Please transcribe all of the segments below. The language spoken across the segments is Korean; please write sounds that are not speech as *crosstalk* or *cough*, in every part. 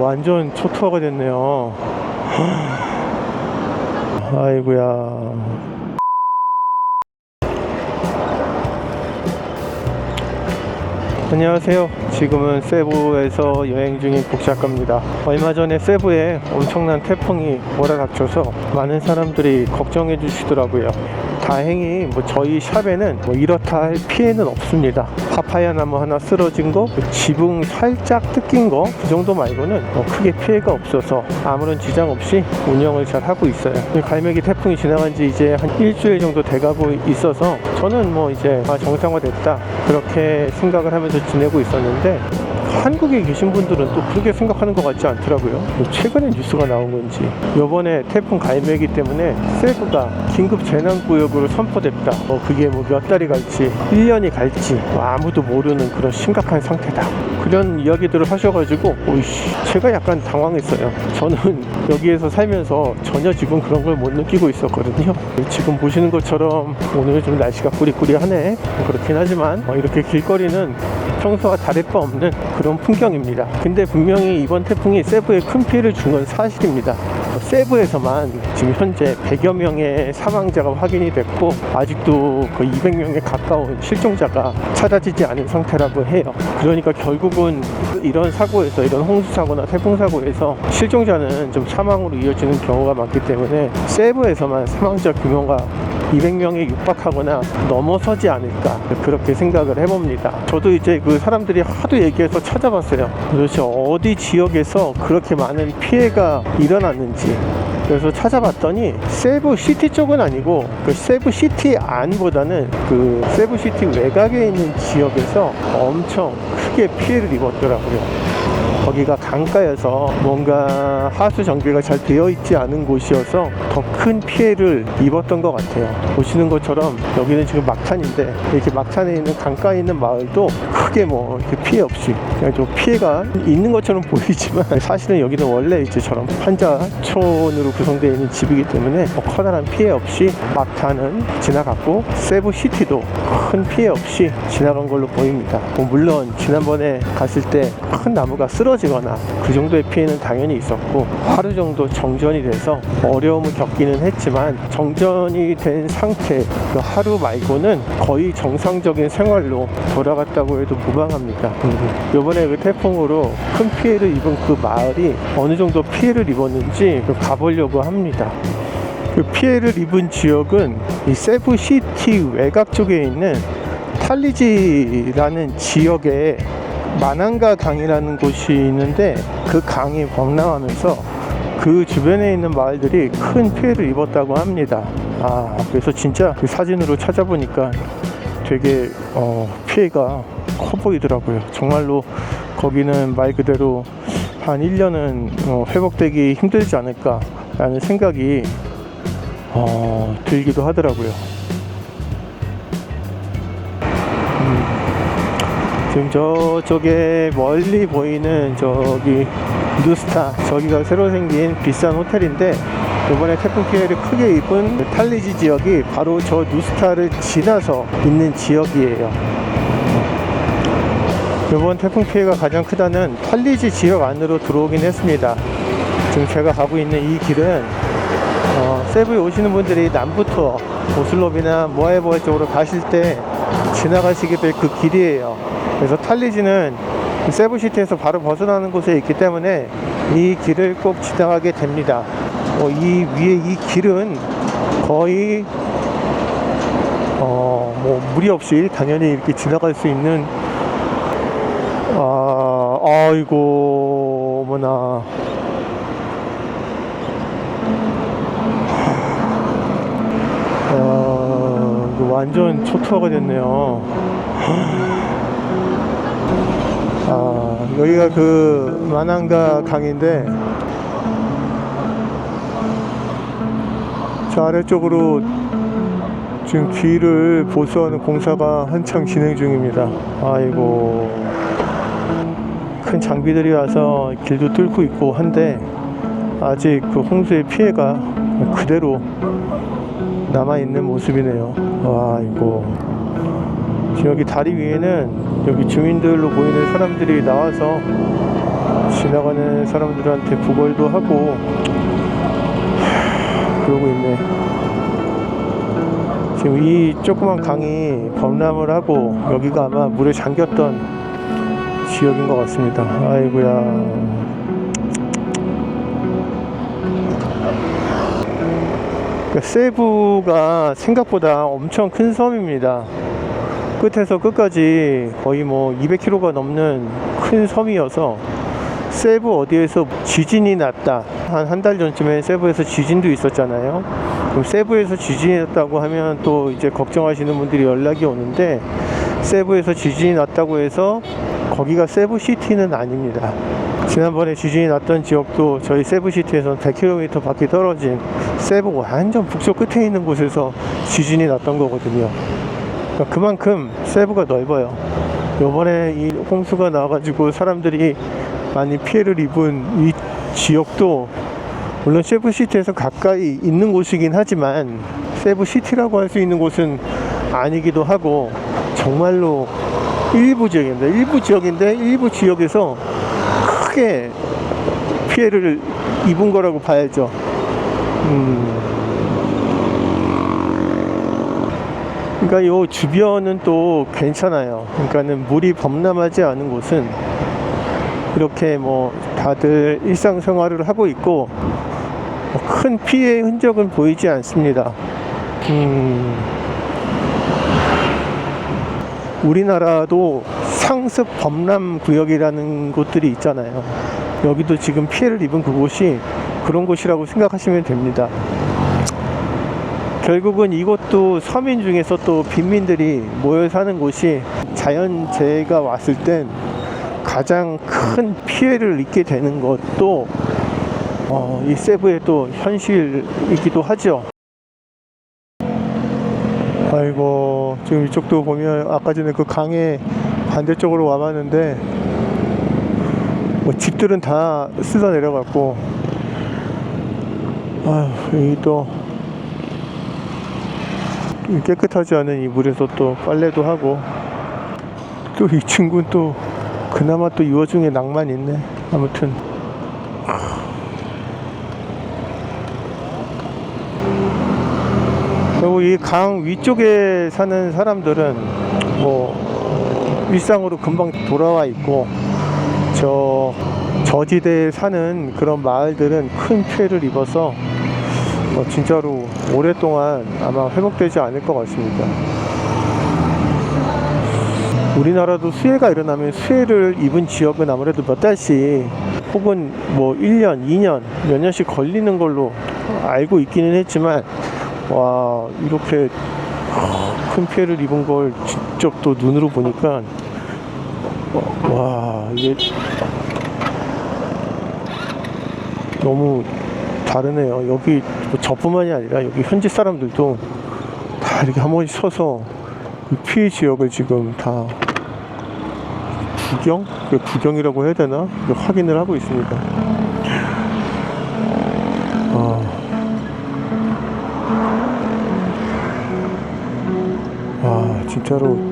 완전 초토화가 됐네요. 아이고야. 안녕하세요. 지금은 세부에서 여행 중인 복작가입니다. 얼마 전에 세부에 엄청난 태풍이 몰아닥쳐서 많은 사람들이 걱정해 주시더라고요. 다행히 뭐 저희 샵에는 뭐 이렇다 할 피해는 없습니다. 파파야 나무 하나 쓰러진 거, 그 지붕 살짝 뜯긴 거, 그 정도 말고는 뭐 크게 피해가 없어서 아무런 지장 없이 운영을 잘 하고 있어요. 이 갈매기 태풍이 지나간 지 이제 한 일주일 정도 돼가고 있어서 저는 뭐 이제 아, 정상화됐다 그렇게 생각을 하면서 지내고 있었는데 한국에 계신 분들은 또 그렇게 생각하는 것 같지 않더라고요. 뭐 최근에 뉴스가 나온 건지 이번에 태풍 갈매기 때문에 세부가 긴급 재난구역으로 선포됐다. 뭐 그게 뭐 몇 달이 갈지 1년이 갈지 뭐 아무도 모르는 그런 심각한 상태다. 그런 이야기들을 하셔가지고 오이씨 제가 약간 당황했어요. 저는 여기에서 살면서 전혀 지금 그런 걸 못 느끼고 있었거든요. 지금 보시는 것처럼 오늘 좀 날씨가 꾸리꾸리하네. 그렇긴 하지만 어, 이렇게 길거리는 평소와 다를 바 없는 그런 풍경입니다. 근데 분명히 이번 태풍이 세부에 큰 피해를 준 건 사실입니다. 어, 세부에서만 지금 현재 100여 명의 사망자가 확인이 됐고 아직도 거의 200명에 가까운 실종자가 찾아지지 않은 상태라고 해요. 그러니까 결국은 이런 사고에서 이런 홍수 사고나 태풍 사고에서 실종자는 좀 사망으로 이어지는 경우가 많기 때문에 세부에서만 사망자 규모가 200명에 육박하거나 넘어서지 않을까 그렇게 생각을 해봅니다. 저도 이제 그 사람들이 하도 얘기해서 찾아봤어요. 도대체 어디 지역에서 그렇게 많은 피해가 일어났는지. 그래서 찾아봤더니 세부 시티 쪽은 아니고 그 세부 시티 안보다는 그 세부 시티 외곽에 있는 지역에서 엄청 크게 피해를 입었더라고요. 거기가 강가여서 뭔가 하수 정비가 잘 되어 있지 않은 곳이어서 더 큰 피해를 입었던 것 같아요. 보시는 것처럼 여기는 지금 막탄인데 이렇게 막탄에 있는 강가에 있는 마을도 크게 뭐 이렇게 피해 없이 그냥 좀 피해가 있는 것처럼 *laughs* 보이지만 사실은 여기는 원래 이제 저런 판자촌으로 구성되어 있는 집이기 때문에 뭐 커다란 피해 없이 막탄은 지나갔고 세부 시티도 큰 피해 없이 지나간 걸로 보입니다. 뭐 물론 지난번에 갔을 때 큰 나무가 쓰러 지거나 그 정도의 피해는 당연히 있었고 하루 정도 정전이 돼서 어려움을 겪기는 했지만 정전이 된 상태 그 하루 말고는 거의 정상적인 생활로 돌아갔다고 해도 무방합니다. 음. 이번에 그 태풍으로 큰 피해를 입은 그 마을이 어느 정도 피해를 입었는지 그 가보려고 합니다. 그 피해를 입은 지역은 이 세부 시티 외곽 쪽에 있는 탈리지라는 지역에 마난가 강이라는 곳이 있는데 그 강이 범람하면서 그 주변에 있는 마을들이 큰 피해를 입었다고 합니다. 아, 그래서 진짜 그 사진으로 찾아보니까 되게 어, 피해가 커 보이더라고요. 정말로 거기는 말 그대로 한 1년은 어, 회복되기 힘들지 않을까라는 생각이 어, 들기도 하더라고요. 지금 저쪽에 멀리 보이는 저기 뉴스타 저기가 새로 생긴 비싼 호텔인데 이번에 태풍 피해를 크게 입은 탈리지 지역이 바로 저 뉴스타를 지나서 있는 지역이에요. 이번 태풍 피해가 가장 크다는 탈리지 지역 안으로 들어오긴 했습니다. 지금 제가 가고 있는 이 길은 어, 세부에 오시는 분들이 남부 투어 오슬롭이나 모아이보아 쪽으로 가실 때 지나가시게 될 그 길이에요. 그래서 탈리지는 그 세부시티에서 바로 벗어나는 곳에 있기 때문에 이 길을 꼭 지나가게 됩니다. 어, 이 위에 이 길은 거의 어, 뭐 무리 없이 당연히 이렇게 지나갈 수 있는 아, 아이고 어머나 아, 완전 초토화가 됐네요. 아, 여기가 그 마난가 강인데 저 아래쪽으로 지금 길을 보수하는 공사가 한창 진행 중입니다. 아이고 큰 장비들이 와서 길도 뚫고 있고 한데 아직 그 홍수의 피해가 그대로 남아 있는 모습이네요. 와 이거 지금 여기 다리 위에는 여기 주민들로 보이는 사람들이 나와서 지나가는 사람들한테 구걸도 하고 하, 그러고 있네. 지금 이 조그만 강이 범람을 하고 여기가 아마 물에 잠겼던 지역인 것 같습니다. 아이고야. 그러니까 세부가 생각보다 엄청 큰 섬입니다. 끝에서 끝까지 거의 뭐 200km가 넘는 큰 섬이어서 세부 어디에서 지진이 났다. 한 한 달 전쯤에 세부에서 지진도 있었잖아요. 그럼 세부에서 지진이 났다고 하면 또 이제 걱정하시는 분들이 연락이 오는데 세부에서 지진이 났다고 해서 거기가 세부 시티는 아닙니다. 지난번에 지진이 났던 지역도 저희 세부시티에서 100km 밖에 떨어진 세부 완전 북쪽 끝에 있는 곳에서 지진이 났던 거거든요. 그러니까 그만큼 세부가 넓어요. 요번에 이 홍수가 나와가지고 사람들이 많이 피해를 입은 이 지역도 물론 세부시티에서 가까이 있는 곳이긴 하지만 세부시티라고 할 수 있는 곳은 아니기도 하고 정말로 일부 지역입니다. 일부 지역인데 일부 지역에서 크게 피해를 입은 거라고 봐야죠. 음. 그러니까 요 주변은 또 괜찮아요. 그러니까는 물이 범람하지 않은 곳은 이렇게 뭐 다들 일상생활을 하고 있고 뭐큰 피해 흔적은 보이지 않습니다. 음. 우리나라도 상습 범람 구역이라는 곳들이 있잖아요. 여기도 지금 피해를 입은 그곳이 그런 곳이라고 생각하시면 됩니다. 결국은 이곳도 서민 중에서 또 빈민들이 모여 사는 곳이 자연재해가 왔을 땐 가장 큰 피해를 입게 되는 것도 어, 이 세부의 또 현실이기도 하죠. 아이고 지금 이쪽도 보면 아까 전에 그 강의 반대쪽으로 와봤는데 뭐 집들은 다 쓸어 내려갔고 아휴 여기 또이 깨끗하지 않은 이 물에서 또 빨래도 하고. 또 이 친구는 또 그나마 또 이 와중에 낭만 있네. 아무튼. 그리고 이 강 위쪽에 사는 사람들은 뭐 일상으로 금방 돌아와 있고 저 저지대에 사는 그런 마을들은 큰 피해를 입어서 뭐 진짜로 오랫동안 아마 회복되지 않을 것 같습니다. 우리나라도 수해가 일어나면 수해를 입은 지역은 아무래도 몇 달씩 혹은 뭐 1년, 2년, 몇 년씩 걸리는 걸로 알고 있기는 했지만 와 이렇게 큰 피해를 입은 걸 직접 또 눈으로 보니까 와 이게 너무 다르네요. 여기 뭐 저뿐만이 아니라 여기 현지 사람들도 다 이렇게 한 번씩 서서 이 피해 지역을 지금 다 구경? 그 구경이라고 해야 되나? 확인을 하고 있습니다. 아. 아, 진짜로.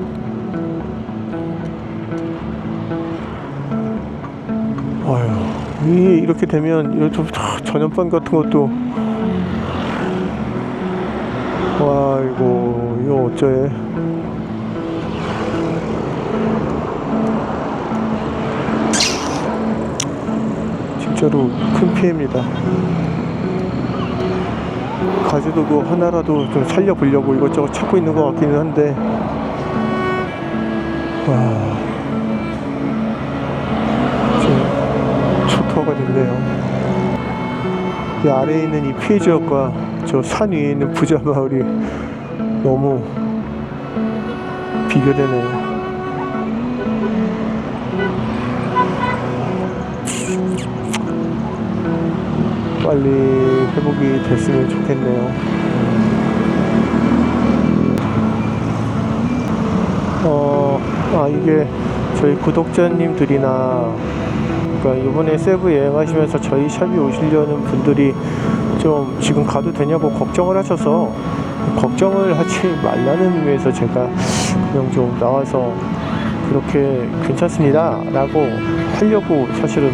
이 이렇게 되면 요즘 전염병 같은 것도. 와 이거 이거 어째 진짜로 큰 피해입니다. 가지도 뭐 하나라도 좀 살려보려고 이것저것 찾고 있는 것 같기는 한데. 와 지금 됐네요. 이 아래에 있는 이 피해 지역과 저 산 위에 있는 부자 마을이 너무 비교되네요. 빨리 회복이 됐으면 좋겠네요. 어, 아, 이게 저희 구독자님들이나, 그러니까 이번에 세부 여행하시면서 저희 샵에 오시려는 분들이 좀 지금 가도 되냐고 걱정을 하셔서 걱정을 하지 말라는 의미에서 제가 그냥 좀 나와서 그렇게 괜찮습니다 라고 하려고 사실은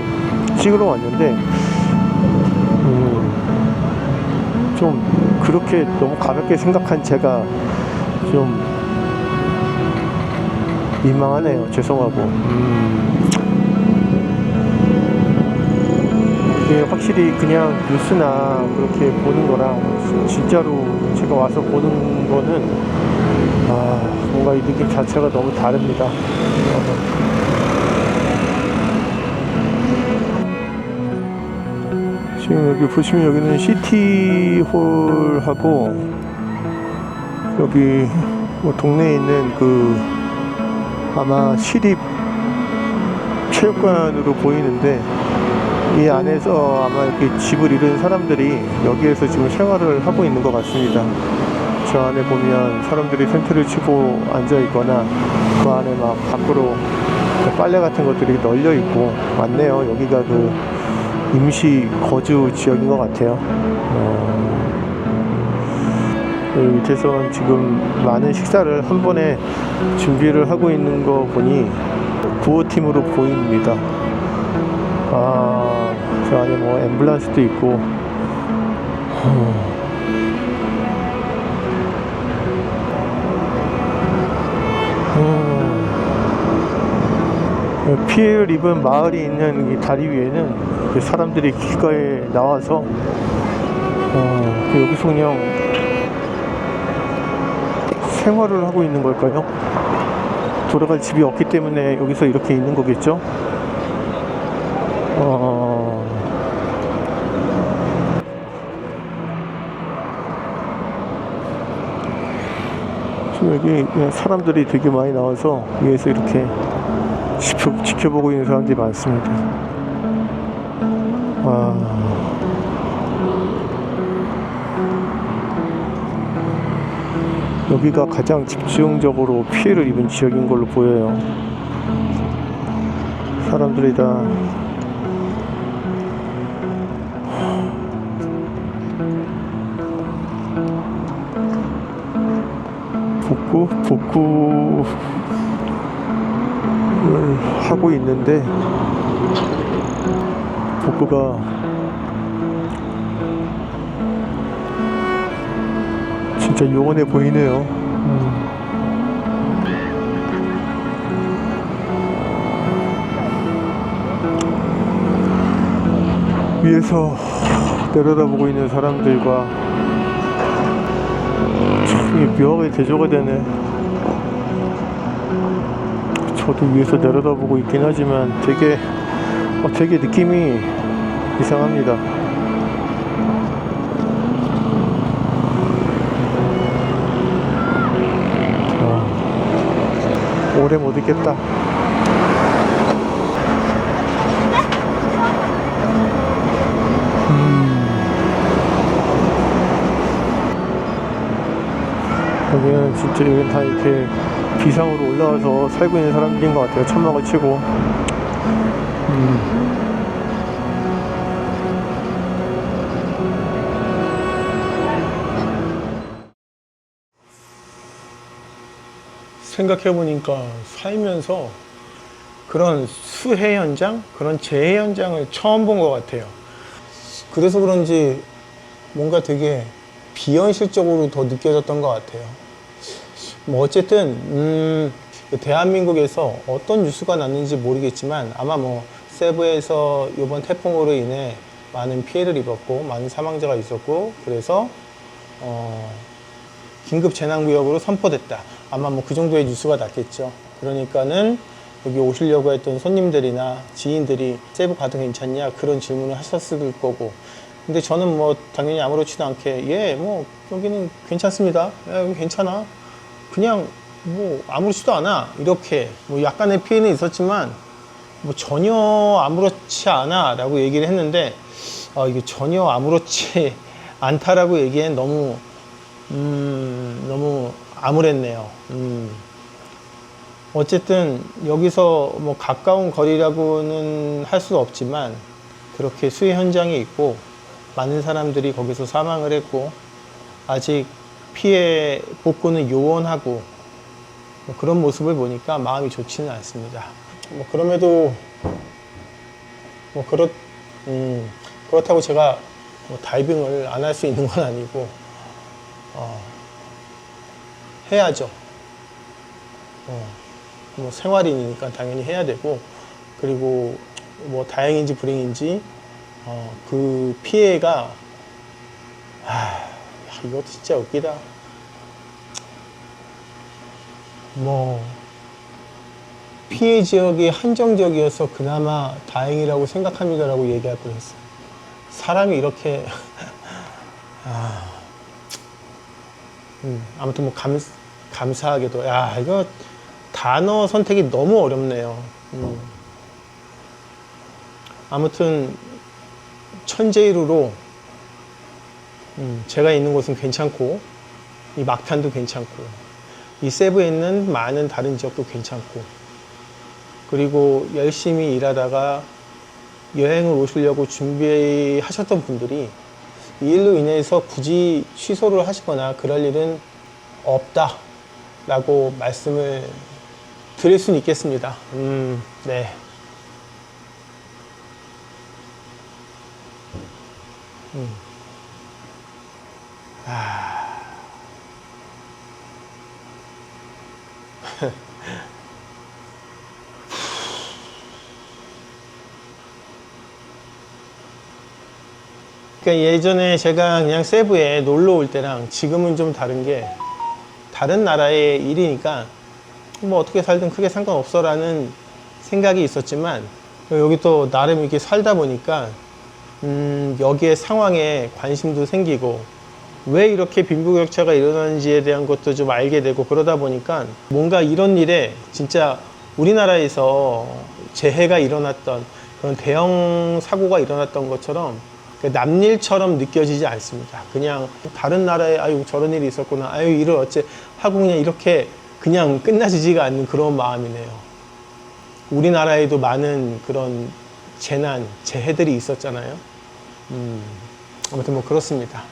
찍으러 왔는데 음, 좀 그렇게 너무 가볍게 생각한 제가 좀 민망하네요. 죄송하고. 음, 이게 확실히 그냥 뉴스나 그렇게 보는 거랑 진짜로 제가 와서 보는 거는 아, 뭔가 이 느낌 자체가 너무 다릅니다. 지금 여기 보시면 여기는 시티홀하고 여기 뭐 동네에 있는 그 아마 시립 체육관으로 보이는데 이 안에서 아마 이렇게 집을 잃은 사람들이 여기에서 지금 생활을 하고 있는 것 같습니다. 저 안에 보면 사람들이 텐트를 치고 앉아 있거나 그 안에 막 밖으로 빨래 같은 것들이 널려 있고 많네요. 여기가 그 임시 거주 지역인 것 같아요. 어, 여기 밑에서는 지금 많은 식사를 한 번에 준비를 하고 있는 거 보니 구호팀으로 보입니다. 아, 저 안에 뭐 앰뷸런스도 있고. 음. 피해를 입은 마을이 있는 이 다리 위에는 그 사람들이 길가에 나와서 어, 그 여기서 그냥 생활을 하고 있는 걸까요? 돌아갈 집이 없기 때문에 여기서 이렇게 있는 거겠죠? 어... 지금 여기 사람들이 되게 많이 나와서 위에서 이렇게 지켜, 지켜보고 있는 사람들이 많습니다. 아... 여기가 가장 집중적으로 피해를 입은 지역인 걸로 보여요. 사람들이 다 복구 복구를 하고 있는데 복구가 진짜 요원해 보이네요. 음. 위에서 내려다보고 있는 사람들과 참 이게 묘하게 대조가 되네. 저도 위에서 내려다보고 있긴 하지만 되게 어, 되게 느낌이 이상합니다. 어, 오래 못 있겠다. 여기는 진짜 여기 다 이렇게 비상으로 올라와서 살고 있는 사람들인 것 같아요. 천막을 치고. 음. 생각해보니까 살면서 그런 수해 현장, 그런 재해 현장을 처음 본 것 같아요. 그래서 그런지 뭔가 되게 비현실적으로 더 느껴졌던 것 같아요. 뭐 어쨌든 음, 대한민국에서 어떤 뉴스가 났는지 모르겠지만 아마 뭐 세부에서 이번 태풍으로 인해 많은 피해를 입었고 많은 사망자가 있었고 그래서 어, 긴급 재난구역으로 선포됐다. 아마 뭐 그 정도의 뉴스가 났겠죠. 그러니까는 여기 오시려고 했던 손님들이나 지인들이 세부 가도 괜찮냐 그런 질문을 하셨을 거고 근데 저는 뭐 당연히 아무렇지도 않게 예 뭐 여기는 괜찮습니다 예, 괜찮아 그냥 뭐 아무렇지도 않아. 이렇게 뭐 약간의 피해는 있었지만 뭐 전혀 아무렇지 않아 라고 얘기를 했는데 아 이게 전혀 아무렇지 *laughs* 않다라고 얘기엔 너무 음 너무 암울했네요. 음. 어쨌든 여기서 뭐 가까운 거리라고는 할 수 없지만 그렇게 수해 현장에 있고 많은 사람들이 거기서 사망을 했고 아직 피해 복구는 요원하고 뭐 그런 모습을 보니까 마음이 좋지는 않습니다. 뭐 그럼에도 뭐 그렇 음, 그렇다고 제가 뭐 다이빙을 안 할 수 있는 건 아니고 어, 해야죠. 어, 뭐 생활인이니까 당연히 해야 되고 그리고 뭐 다행인지 불행인지 어, 그 피해가 아 이거 진짜 웃기다. 뭐 피해 지역이 한정적이어서 그나마 다행이라고 생각합니다라고 얘기할 뻔했어요. 사람이 이렇게 *laughs* 아, 음, 아무튼 뭐 감, 감사하게도 야 이거 단어 선택이 너무 어렵네요. 음. 아무튼 천재이루로 음, 제가 있는 곳은 괜찮고 이 막탄도 괜찮고 이 세부에 있는 많은 다른 지역도 괜찮고 그리고 열심히 일하다가 여행을 오시려고 준비하셨던 분들이 이 일로 인해서 굳이 취소를 하시거나 그럴 일은 없다 라고 말씀을 드릴 수는 있겠습니다. 음, 네. 음. 아. *laughs* 그러니까 예전에 제가 그냥 세부에 놀러 올 때랑 지금은 좀 다른 게 다른 나라의 일이니까 뭐 어떻게 살든 크게 상관없어라는 생각이 있었지만 여기 또 나름 이렇게 살다 보니까 음, 여기에 상황에 관심도 생기고 왜 이렇게 빈부격차가 일어나는지에 대한 것도 좀 알게 되고 그러다 보니까 뭔가 이런 일에 진짜 우리나라에서 재해가 일어났던 그런 대형 사고가 일어났던 것처럼 그 남일처럼 느껴지지 않습니다. 그냥 다른 나라에 아유 저런 일이 있었구나 아유 일을 어째 하고 그냥 이렇게 그냥 끝나지지가 않는 그런 마음이네요. 우리나라에도 많은 그런 재난, 재해들이 있었잖아요. 음, 아무튼 뭐 그렇습니다.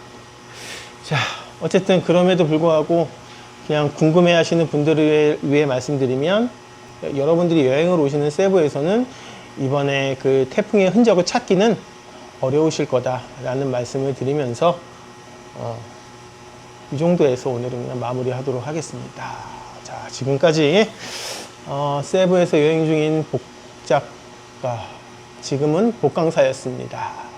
자, 어쨌든 그럼에도 불구하고 그냥 궁금해 하시는 분들을 위해 말씀드리면 여러분들이 여행을 오시는 세부에서는 이번에 그 태풍의 흔적을 찾기는 어려우실 거다라는 말씀을 드리면서 어, 이 정도에서 오늘은 그냥 마무리하도록 하겠습니다. 자, 지금까지 어, 세부에서 여행 중인 복작가 지금은 복강사였습니다.